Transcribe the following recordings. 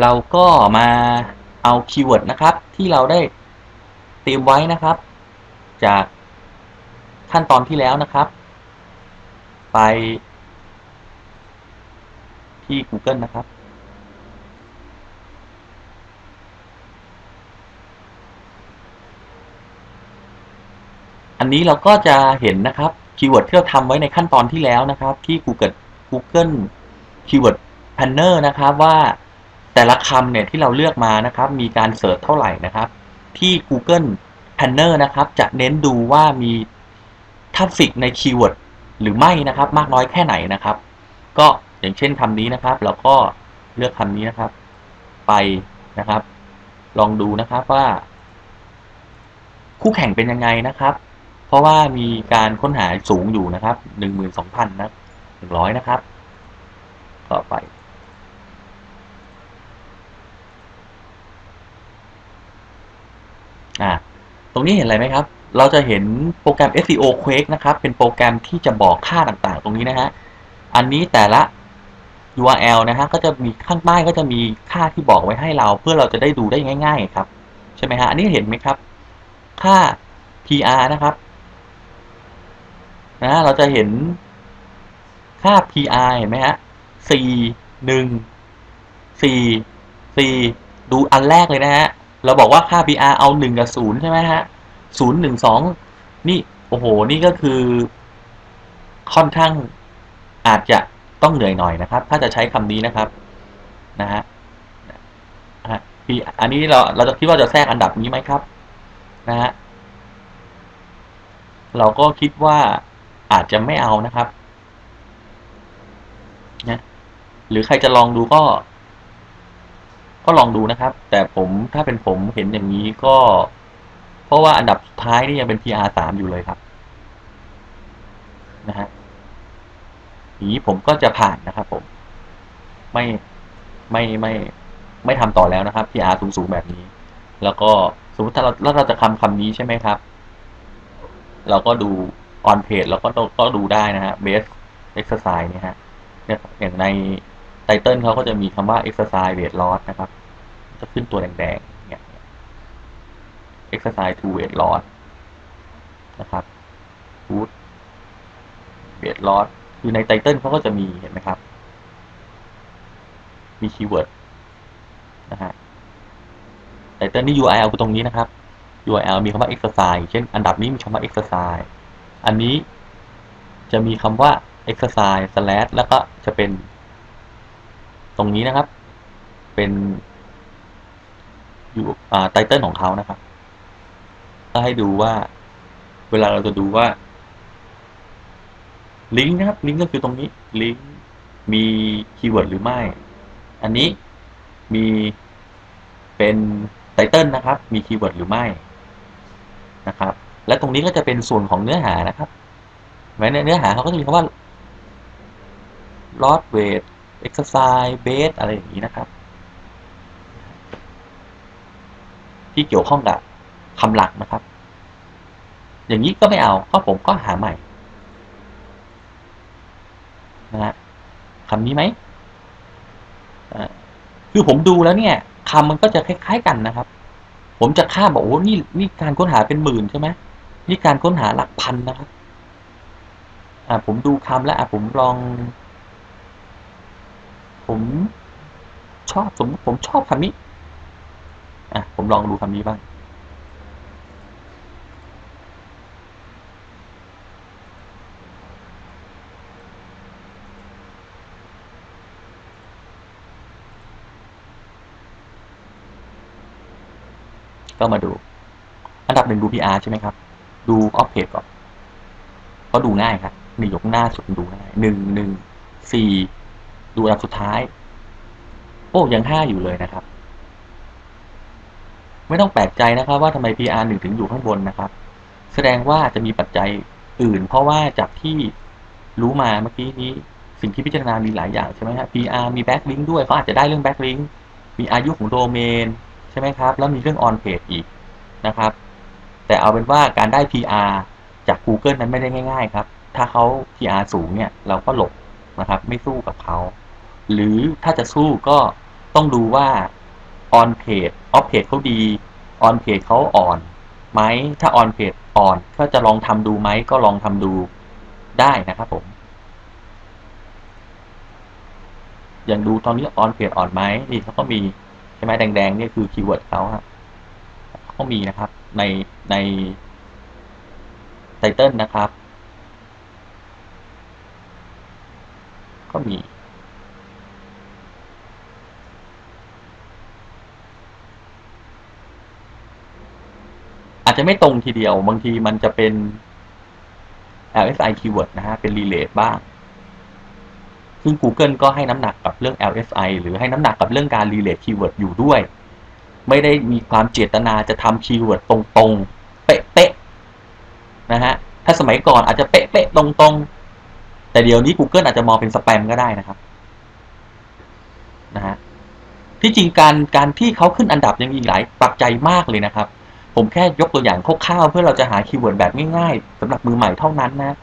เราก็มาเอาคีย์เวิร์ดนะครับ ที่เราได้เตรียมไว้นะครับ จากขั้นตอนที่แล้วนะครับ ไปที่ Google นะครับ อันนี้เราก็จะเห็นนะครับคีย์เวิร์ดที่เราทำไว้ในขั้นตอนที่แล้วนะครับ ที่ Google Google Keyword Planner นะครับว่า แต่ละคำเนี่ยที่เราเลือกมานะครับมีการเสิร์ชเท่าไหร่นะครับ ที่ Google Planner นะครับจะเน้นดูว่ามีทัฟฟิกในคีย์เวิร์ดหรือไม่นะครับมากน้อยแค่ไหนนะครับ ก็อย่างเช่นคำนี้นะครับเราก็เลือกคำนี้นะครับ ไปนะครับ ลองดูนะครับว่า คู่แข่งเป็นยังไงนะครับ เพราะว่ามีการค้นหาสูงอยู่นะครับหนึ่งหมื่นสองพันนะหนึ่งร้อยนะครับ ต่อไป อ่าตรงนี้เห็นอะไรไหมครับ เราจะเห็นโปรแกรม SEO Quake นะครับ เป็นโปรแกรมที่จะบอกค่าต่างๆ ตรงนี้นะฮะ อันนี้แต่ละ URL นะฮะ ก็จะมีข้างใต้ก็จะมีค่าที่บอกไว้ให้เราเพื่อเราจะได้ดูได้ง่าย ๆ ครับ ใช่ไหมฮะ อันนี้เห็นไหมครับ ค่า PR นะครับ นะ เราจะเห็นค่า PR เห็นไหมฮะ4 1 4 4 ดูอันแรกเลยนะฮะ เราบอกว่าค่า PR เอา1กับ0ใช่ไหมฮะ0 1 2นี่โอ้โห นี่ก็คือ ค่อนข้างอาจจะต้องเหนื่อยหน่อยนะครับ ถ้าจะใช้คำนี้นะครับนะฮะอันนี้เราเราจะคิดว่าจะแทรกอันดับนี้ไหมครับนะฮะเราก็คิดว่าอาจจะไม่เอานะครับนะหรือใครจะลองดูก็ ก็ลองดูนะครับ แต่ผมถ้าเป็นผมเห็นอย่างนี้ก็ เพราะว่าอันดับท้ายนี่ยังเป็น PR สามอยู่เลยครับ นะฮะอย่างนี้ผมก็จะผ่านนะครับ ผม ไม่ไม่ไม่ ไม่ทำต่อแล้วนะครับ PR สูงๆแบบนี้ แล้วก็สมมติถ้าเราถ้าเราจะคำคำนี้ใช่ไหมครับ เราก็ดู on page เราก็ก็ดูได้นะฮะ base exercise เนี่ยฮะเนี่ยอย่างในไตเติลเขาก็จะมีคำว่า exercise weight loss นะครับ จะขึ้นตัวแดงๆเนี่ย exercise to weight loss นะครับ food weight loss คือในไตเติลเขาก็จะมีเห็นไหมครับ มีคีย์เวิร์ดนะฮะไตเติลนี่ URL คือตรงนี้นะครับ URL มีคำว่า exercise เช่น อันดับนี้มีคำว่า exercise อันนี้จะมีคำว่า exercise slash แล้วก็จะเป็น ตรงนี้นะครับ เป็น อยู่อ่าไตเติลของเขานะครับก็ให้ดูว่า เวลาเราจะดูว่าลิงก์นะครับลิงก์ก็คือตรงนี้ลิงก์มีคีย์เวิร์ดหรือไม่ อันนี้มีเป็นไตเติลนะครับ มีคีย์เวิร์ดหรือไม่นะครับ และตรงนี้ก็จะเป็นส่วนของเนื้อหานะครับแม้ในเนื้อหาเขาก็จะมีคำว่า load weight exercise base อะไรอย่างนี้นะครับ ที่เกี่ยวข้องกับคำหลักนะครับ อย่างนี้ก็ไม่เอาก็ผมก็หาใหม่นะฮะคำนี้ไหมคือผมดูแล้วเนี่ยคำมันก็จะคล้ายๆกันนะครับ ผมจะข้ามบอกโอ้นี่นี่การค้นหาเป็นหมื่นใช่ไหมนี่การค้นหาหลักพันนะครับอ่าผมดูคำแล้วอะผมลอง ผมชอบสมผมชอบคำนี้ อะ ผมลองดูคำนี้บ้าง ก็มาดู อันดับหนึ่งดู PR ใช่ไหมครับ ดูออฟเพจก่อนก็ดูง่ายครับนี่ยกหน้าสุดดูง่ายหนึ่งหนึ่งสี่ดูอันดับสุดท้าย โอ้ยังห้าอยู่เลยนะครับ ไม่ต้องแปลกใจนะครับว่าทำไม PR หนึ่งถึงอยู่ข้างบนนะครับ แสดงว่าจะมีปัจจัยอื่น เพราะว่าจากที่รู้มาเมื่อกี้นี้ สิ่งที่พิจารณามีหลายอย่างใช่ไหมครับ PR มีแบ็กลิงก์ด้วยเขาอาจจะได้เรื่องแบ็กลิงก์มีอายุของโดเมนใช่ไหมครับ แล้วมีเรื่องออนเพจอีกนะครับ แต่เอาเป็นว่าการได้ PR จาก Google นั้นไม่ได้ง่าย ๆ ครับ ถ้าเขา PR สูงเนี่ยเราก็หลบนะครับ ไม่สู้กับเขา หรือถ้าจะสู้ก็ต้องดูว่า on page off page เขาดี on page เขาอ่อนไหมถ้า on page อ่อนก็จะลองทำดูไหมก็ลองทำดูได้นะครับผมอย่างดูตอนนี้ on page อ่อนไหมนี่เขาก็มีใช่ไหมแดงๆนี่คือคีย์เวิร์ดเขาฮะเขามีนะครับ ในในไตเติลนะครับ ก็มี จจะไม่ตรงทีเดียว บางทีมันจะเป็น LSI keyword นะฮะ เป็น relate บ้าง ซึ่ง Google ก็ให้น้ำหนักกับเรื่อง LSI หรือให้น้ำหนักกับเรื่องการ relate keyword อยู่ด้วย ไม่ได้มีความเจตนาจะทำคีย์เวิร์ดตรงๆ เป๊ะๆ นะฮะ ถ้าสมัยก่อนอาจจะเป๊ะๆ ตรงๆ แต่เดี๋ยวนี้ Google อาจจะมองเป็นสแปมก็ได้นะครับ นะฮะ ที่จริงการการที่เขาขึ้นอันดับยังมีหลายปัจจัยมากเลยนะครับ ผมแค่ยกตัวอย่างคร่าวๆเพื่อเราจะหาคีย์เวิร์ดแบบง่ายๆสำหรับมือใหม่เท่านั้นนะ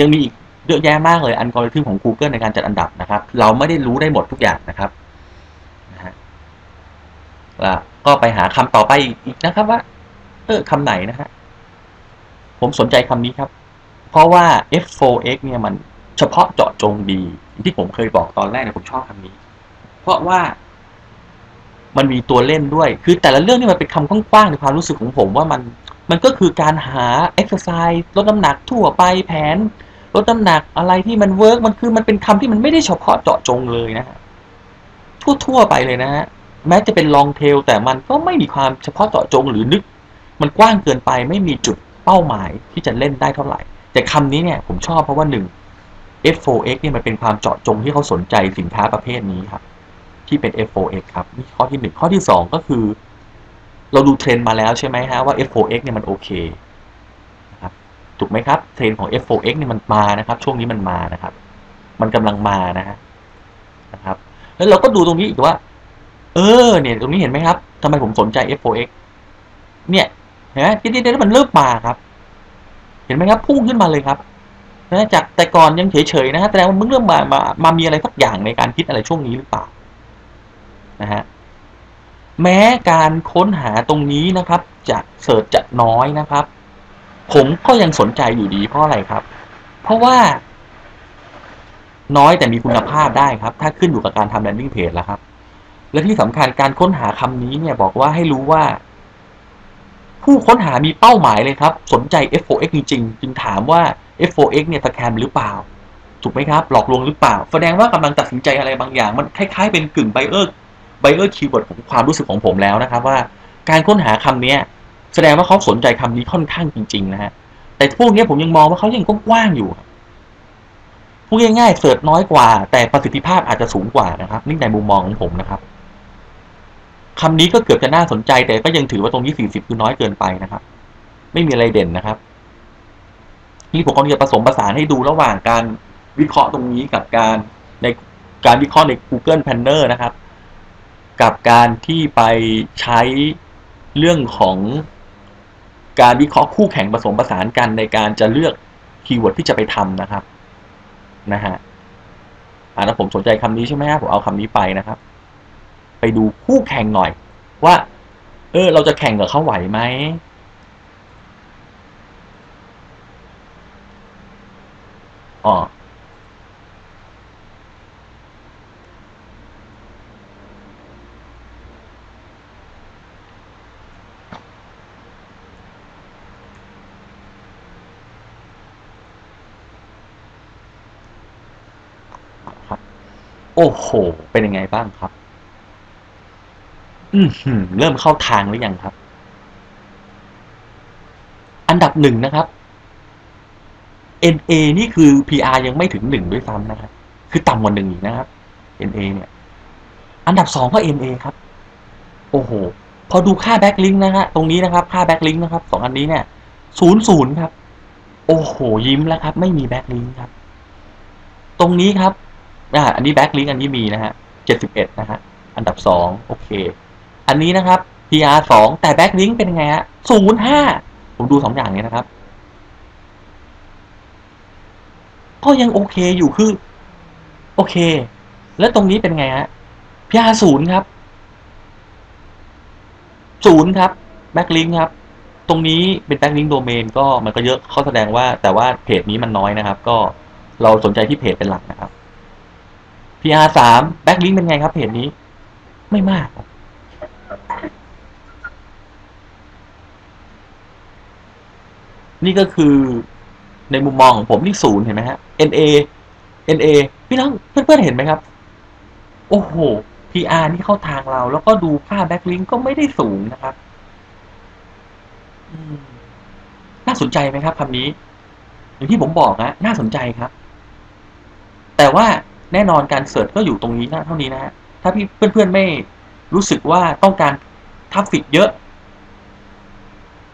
ยังมีอีกเยอะแยะมากเลยอัลกอริทึมของ Google ในการจัดอันดับนะครับ เราไม่ได้รู้ได้หมดทุกอย่างนะครับนะฮะแล้วก็ไปหาคำต่อไปอีกนะครับว่าเออคำไหนนะฮะผมสนใจคำนี้ครับ เพราะว่า F4X เนี่ยมันเฉพาะเจาะจงดีที่ผมเคยบอกตอนแรกเนี่ยผมชอบคำนี้ เพราะว่า มันมีตัวเล่นด้วย คือแต่ละเรื่องนี่มันเป็นคำกว้างๆในความรู้สึกของผมว่ามันมันก็คือการหา exercise ลดน้ำหนักทั่วไปแผนลดน้ำหนักอะไรที่มันเวิร์กมันคือมันเป็นคำที่มันไม่ได้เฉพาะเจาะจงเลยนะฮะทั่วๆไปเลยนะฮะแม้จะเป็นลองเทลแต่มันก็ไม่มีความเฉพาะเจาะจงหรือนึก มันกว้างเกินไปไม่มีจุดเป้าหมายที่จะเล่นได้เท่าไหร่ แต่คำนี้เนี่ยผมชอบเพราะว่าหนึ่ง F4X เนี่ยมันเป็นความเจาะจงที่เขาสนใจสินค้าประเภทนี้ครับ ที่เป็น F4X ครับนี่ข้อที่หนึ่งข้อที่สองก็คือ เราดูเทรนด์มาแล้วใช่ไหมฮะว่า F4X เนี่ยมันโอเคนะครับถูกไหมครับเทรนด์ของ F4X เนี่ยมันมานะครับ ช่วงนี้มันมานะครับ มันกำลังมานะฮะนะครับ แล้วเราก็ดูตรงนี้อีกว่า เออเนี่ยตรงนี้เห็นไหมครับทำไมผมสนใจ F4X เนี่ยเห็นไหมทีนี้มันเริ่มมาครับ เห็นไหมครับพุ่งขึ้นมาเลยครับนะจากแต่ก่อนยังเฉยๆนะฮะแสดงว่ามึงเริ่มมามามามีอะไรสักอย่างในการคิดอะไรช่วงนี้หรือเปล่า นะฮะแม้การค้นหาตรงนี้นะครับ จะเสิร์ชจะน้อยนะครับ ผมก็ยังสนใจอยู่ดีเพราะอะไรครับ เพราะว่า น้อยแต่มีคุณภาพได้ครับ ถ้าขึ้นอยู่กับการทำ landing page แล้วครับ และที่สำคัญการค้นหาคำนี้เนี่ยบอกว่าให้รู้ว่า ผู้ค้นหามีเป้าหมายเลยครับ สนใจ F4X จริงๆจึงถามว่า F4X เนี่ยสแกมหรือเปล่า ถูกไหมครับ หลอกลวงหรือเปล่า แสดงว่ากำลังตัดสินใจอะไรบางอย่าง มันคล้ายๆเป็นกึ่งไบเออร์ ไบเออร์คีย์เวิร์ดของความรู้สึกของผมแล้วนะครับว่าการค้นหาคำนี้แสดงว่าเขาสนใจคำนี้ค่อนข้างจริงๆนะฮะแต่พวกนี้ผมยังมองว่าเขายังกว้างอยู่พูดง่ายๆเสิร์ชน้อยกว่า แต่ประสิทธิภาพอาจจะสูงกว่านะครับนี่ในมุมมองของผมนะครับคำนี้ก็เกือบจะน่าสนใจ แต่ก็ยังถือว่าตรงนี้สี่สิบคือน้อยเกินไปนะครับ ไม่มีอะไรเด่นนะครับ นี่ผมก็จะผสมผสานให้ดูระหว่างการวิเคราะห์ตรงนี้กับการในการวิเคราะห์ใน Google Planner นะครับ กับการที่ไปใช้เรื่องของการวิเคราะห์คู่แข่งผสมผสานกันในการจะเลือกคีย์เวิร์ดที่จะไปทำนะครับนะฮะอ่าแล้วผมสนใจคำนี้ใช่ไหมครับผมเอาคำนี้ไปนะครับ ไปดูคู่แข่งหน่อยว่า เออ เราจะแข่งกับเขาไหวไหม โอ้โห เป็นยังไงบ้างครับ อืมเริ่มเข้าทางหรือยังครับ อันดับหนึ่งนะครับ NA นี่คือ PR ยังไม่ถึงหนึ่งด้วยซ้ำนะครับ คือต่ำกว่าหนึ่งอีกนะครับ NA เนี่ย อันดับสองก็ NA ครับ โอ้โห พอดูค่าแบ็กลิงก์นะฮะ ตรงนี้นะครับ ค่าแบ็กลิงก์นะครับ สองอันนี้เนี่ย ศูนย์ศูนย์ครับ โอ้โห ยิ้มแล้วครับ ไม่มีแบ็กลิงก์ครับ ตรงนี้ครับ อ่าอันนี้แบ็กลิงก์อันนี้มีนะฮะเจ็ดสิบเอ็ดนะฮะ อันดับสองโอเค อันนี้นะครับ PR สองแต่แบ็กลิงก์เป็นไงฮะศูนย์ห้าผมดูสองอย่างนี้นะครับ ก็ยังโอเคอยู่คือ โอเค แล้วตรงนี้เป็นไงฮะ PR ศูนย์ครับศูนย์ครับแบ็กลิงครับ ตรงนี้เป็นแบ็กลิงโดเมนก็มันก็เยอะเขาแสดงว่าแต่ว่าเพจนี้มันน้อยนะครับ ก็เราสนใจที่เพจเป็นหลักนะครับ PR สามแบ็กลิงเป็นไงครับเพจนี้ ไม่มากนี่ก็คือในมุมมองของผมนี่ศูนย์เห็นไหมฮะ NA NA พี่น้องเพื่อนๆเห็นไหมครับ โอ้โห PR นี่เข้าทางเรา แล้วก็ดูค่าแบ็กลิงก็ไม่ได้สูงนะครับน่าสนใจไหมครับคำนี้ อย่างที่ผมบอกนะน่าสนใจครับ แต่ว่า แน่นอนการเสิร์ชก็อยู่ตรงนี้นะเท่านี้นะฮะถ้าพี่เพื่อนๆไม่รู้สึกว่าต้องการทราฟฟิกเยอะ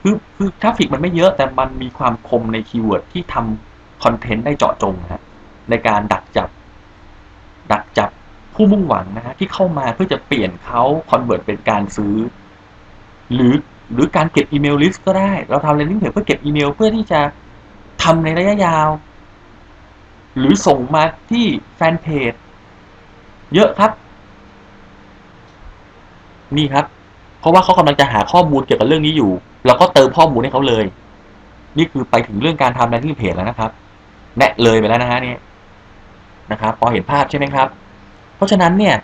คือคือทราฟฟิกมันไม่เยอะแต่มันมีความคมในคีย์เวิร์ดที่ทำคอนเทนต์ได้เจาะจงนะฮะในการดักจับ ดักจับผู้มุ่งหวังนะฮะที่เข้ามาเพื่อจะเปลี่ยนเขาคอนเวิร์ตเป็นการซื้อ หรือหรือการเก็บอีเมลลิสต์ก็ได้ เราทำ landing page เพื่อเก็บอีเมลเพื่อที่จะทำในระยะยาว หรือส่งมาที่แฟนเพจเยอะครับ นี่ครับ เพราะว่าเขากำลังจะหาข้อมูลเกี่ยวกับเรื่องนี้อยู่ เราก็เติมข้อมูลให้เขาเลย นี่คือไปถึงเรื่องการทำ landing page แล้วนะครับ แนะเลยไปแล้วนะฮะนี่นะครับ พอเห็นภาพใช่ไหมครับ เพราะฉะนั้นเนี่ย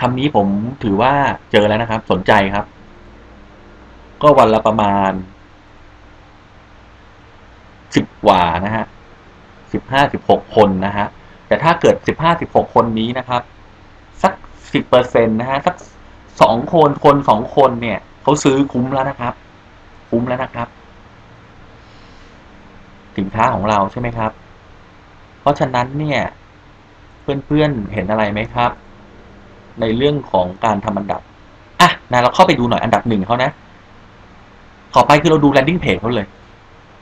คำนี้ผมถือว่าเจอแล้วนะครับ สนใจครับ ก็วันละประมาณสิบกว่านะฮะ สิบห้าสิบหกคนนะฮะ แต่ถ้าเกิดสิบห้าสิบหกคนนี้นะครับ สักสิบเปอร์เซ็นต์นะฮะ สักสองคนคนสองคนเนี่ยเขาซื้อคุ้มแล้วนะครับ คุ้มแล้วนะครับ สินค้าของเราใช่ไหมครับ เพราะฉะนั้นเนี่ยเพื่อนๆเห็นอะไรไหมครับ ในเรื่องของการทำอันดับอะนะเราเข้าไปดูหน่อยอันดับหนึ่งเขานะ ต่อไปคือเราดู landing page เขาเลย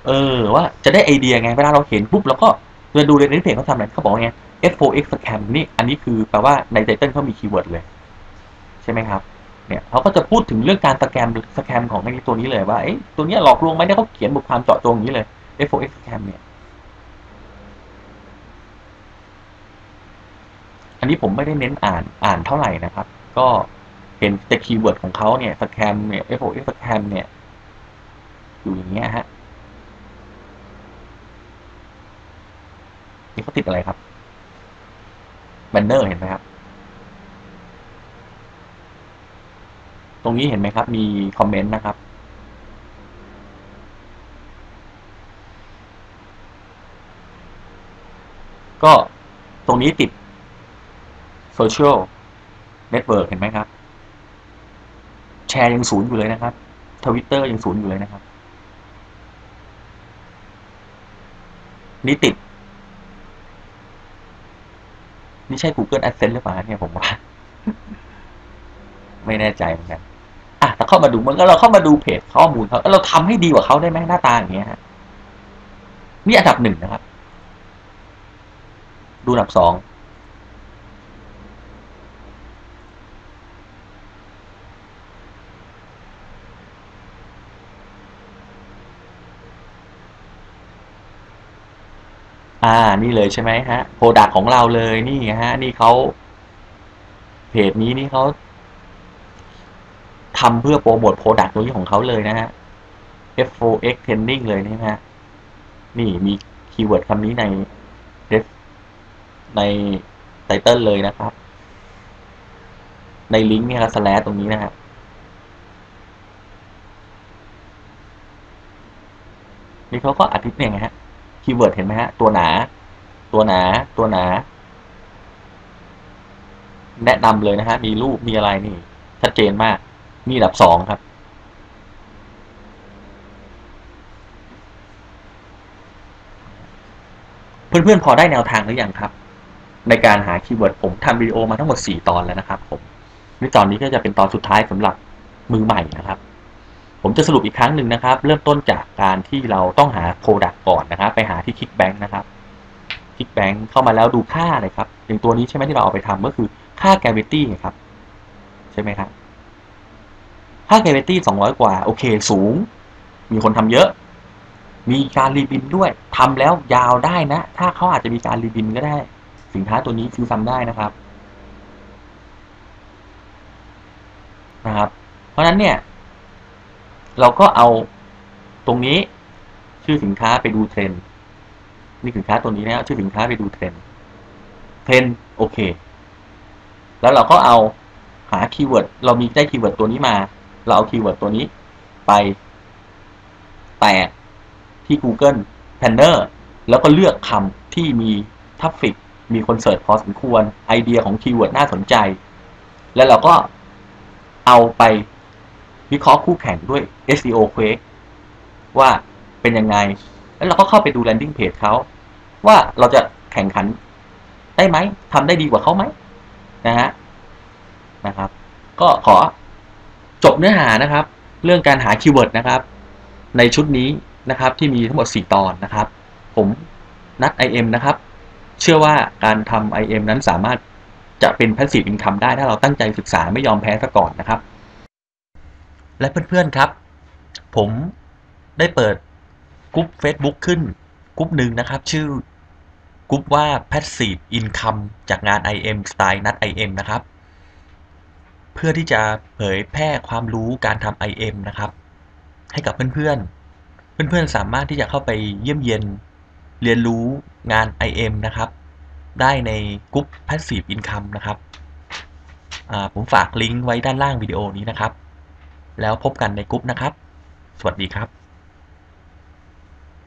เออว่าจะได้ไอเดียไงเวลาเราเห็นปุ๊บเราก็เราดู landing page เขาทำอะไรเขาบอกไง F4X scam นี่อันนี้คือแปลว่าในไตเติ้ลเขามีคีย์เวิร์ดเลย ใช่ไหมครับเนี่ยเขาก็จะพูดถึงเรื่องการสแกมสแกมของไอ้ตัวนี้เลยว่าเอ้ตัวนี้หลอกลวงไหมเนี่ยเขาเขียนบทความเจาะจงอย่างนี้เลย F4X scam เนี่ย อันนี้ผมไม่ได้เน้นอ่านอ่านเท่าไหร่นะครับ ก็เห็นแต่คีย์เวิร์ดของเขาเนี่ยสแกมเนี่ย F4X scam เนี่ยอยู่อย่างเงี้ยฮะ นี่เขาติดอะไรครับแบนเนอร์เห็นไหมครับ ตรงนี้เห็นไหมครับ มีคอมเมนต์นะครับ ก็ตรงนี้ติดโซเชียลเน็ตเวิร์กเห็นไหมครับ แชร์ยังศูนย์อยู่เลยนะครับทวิตเตอร์ยังศูนย์อยู่เลยนะครับ นี่ติด นี่ใช่ Google Adsense หรือเปล่าเนี่ยผมว่า ไม่แน่ใจเหมือนกันอะถ้าเข้ามาดูมันก็เราเข้ามาดูเพจข้อมูลเขาเราทำให้ดีกว่าเขาได้ไหมหน้าตาอย่างเงี้ยฮะนี่อันดับหนึ่งนะครับ ดูอันดับสอง อ่า นี่เลยใช่ไหมฮะโปรดักของเราเลยนี่ฮะ นี่เขาเพจนี้นี่เขาทำเพื่อโปรโมทโปรดักตัวนี้ของเขาเลยนะฮะ F4X Trending เลยนะฮะ นี่มีคีย์เวิร์ดคำนี้ในในไตเติลเลยนะครับ ในลิงก์เนี่ยครับสแลตรงนี้นะฮะนี่เขาก็อธิบายไงฮะ คีย์เวิร์ดเห็นไหมฮะ ตัวหนา ตัวหนา ตัวหนา แนะนำเลยนะฮะ มีรูป มีอะไรนี่ ชัดเจนมาก นี่อันดับสองครับ เพื่อนๆ พอได้แนวทางหรือยังครับ ในการหาคีย์เวิร์ดผมทำวิดีโอมาทั้งหมด 4 ตอนแล้วนะครับผมในตอนนี้ก็จะเป็นตอนสุดท้ายสำหรับมือใหม่นะครับ ผมจะสรุปอีกครั้งหนึ่งนะครับ เริ่มต้นจากการที่เราต้องหา Product ก่อนนะครับ ไปหาที่ Kickbank นะครับ Kickbank เข้ามาแล้วดูค่าเลยครับอย่างตัวนี้ใช่ไหมที่เราเอาไปทำก็คือค่า Gravity ครับ ใช่ไหมครับ ค่า Gravity 200 กว่า โอเค สูง มีคนทำเยอะ มีการรีบินด้วยทำแล้วยาวได้นะ ถ้าเขาอาจจะมีการรีบินก็ได้ สินค้าตัวนี้ซื้อซ้ำได้นะครับ นะครับ เพราะฉะนั้นเนี่ย เราก็เอาตรงนี้ชื่อสินค้าไปดูเทรนด์นี่สินค้าตัวนี้นะชื่อสินค้าไปดูเทรนด์เทรนด์โอเค แล้วเราก็เอาหาคีย์เวิร์ดเรามีได้คีย์เวิร์ดตัวนี้มา เราเอาคีย์เวิร์ดตัวนี้ไปแตกที่ Google Planner แล้วก็เลือกคำที่มีทัฟฟิกมีคนเสิร์ชพอสมควรไอเดียของคีย์เวิร์ดน่าสนใจ แล้วเราก็เอาไป วิเคราะห์คู่แข่งด้วย SEO Quake ว่าเป็นยังไง แล้วเราก็เข้าไปดู landing page เขาว่าเราจะแข่งขันได้ไหมทำได้ดีกว่าเขาไหมนะฮะนะครับ ก็ขอจบเนื้อหานะครับ เรื่องการหาคีย์เวิร์ดนะครับ ในชุดนี้นะครับที่มีทั้งหมด 4 ตอนนะครับ ผมนัด IM นะครับ เชื่อว่าการทำ IM นั้นสามารถจะเป็น passive income ได้ถ้าเราตั้งใจศึกษาไม่ยอมแพ้ซะก่อนนะครับ และเพื่อนๆครับ ผมได้เปิดกลุ่ม Facebook ขึ้นกลุ่มหนึ่งนะครับ ชื่อกลุ่มว่า passive income จากงาน IM สไตล์นัด IM นะครับ เพื่อที่จะเผยแพร่ความรู้การทำ IM นะครับ ให้กับเพื่อนๆ เพื่อนๆ สามารถที่จะเข้าไปเยี่ยมเยียนเรียนรู้งาน IM นะครับ ได้ในกลุ่ม passive income นะครับ ผมฝากลิงก์ไว้ด้านล่างวิดีโอนี้นะครับ แล้วพบกันในกลุ่มนะครับ สวัสดีครับ